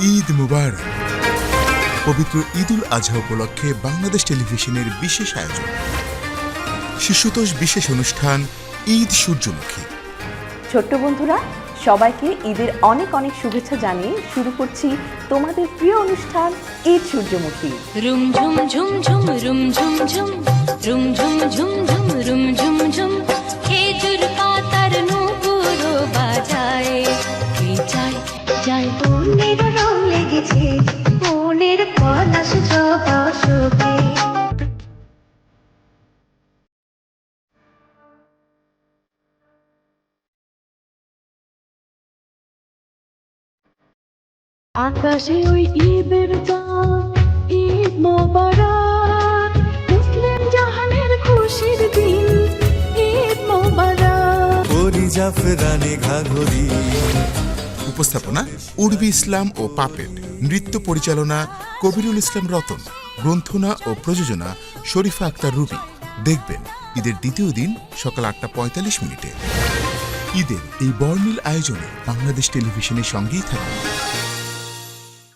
ঈদ মুবারক। পবিত্র ঈদুল আজহা উপলক্ষে বাংলাদেশ টেলিভিশনের বিশেষ আয়োজন। শিশুতোষ বিশেষ অনুষ্ঠান ঈদ সূর্যমুখী। ছোট্ট বন্ধুরা সবাইকে ঈদের অনেক অনেক শুভেচ্ছা জানিয়ে শুরু করছি তোমাদের প্রিয় অনুষ্ঠান ঈদ সূর্যমুখী। রুম ঝুম ঝুম ঝুম রুম ঝুম ঝুম রুম ঝুম ঝুম ঝুম। আকাশে ওই ঈদের চাঁদ ঈদ মোবারক। মুসলিম জাহানের খুশির দিন ঈদ মোবারক। পরি জাফরানে ঘাঘরি। উপস্থাপনা উর্বি ইসলাম ও পাপেট নৃত্য পরিচালনা কবিরুল ইসলাম রতন, গ্রন্থনা ও প্রযোজনা শরীফা আক্তার রুবি। দেখবেন, ঈদের দ্বিতীয় দিন সকাল আটটা পঁয়তাল্লিশ মিনিটে। ঈদের এই বর্ণিল আয়োজনে বাংলাদেশ টেলিভিশনের সঙ্গেই থাকুন।